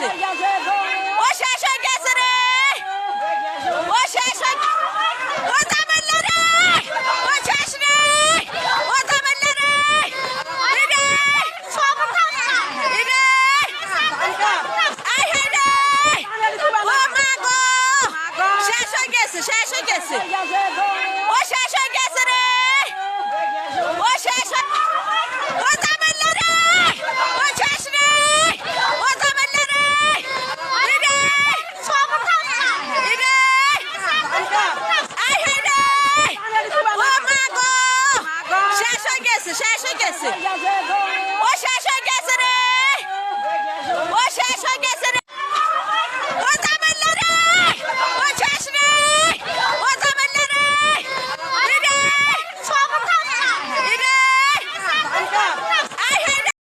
gelsin, gelsin. O şaşa gelsin. ey! O zamanları. O şaşını. O zamanları. İne. İne. Ay hadi. O mago. Şaşa gelsin, şaşa gelsin. O şaşa gelsin. ey! O şaşa. O zamanları. O şaşını. O zamanları. İne. İne. Ay hadi. O mago. Şaşa gelsin, şaşa gelsin. O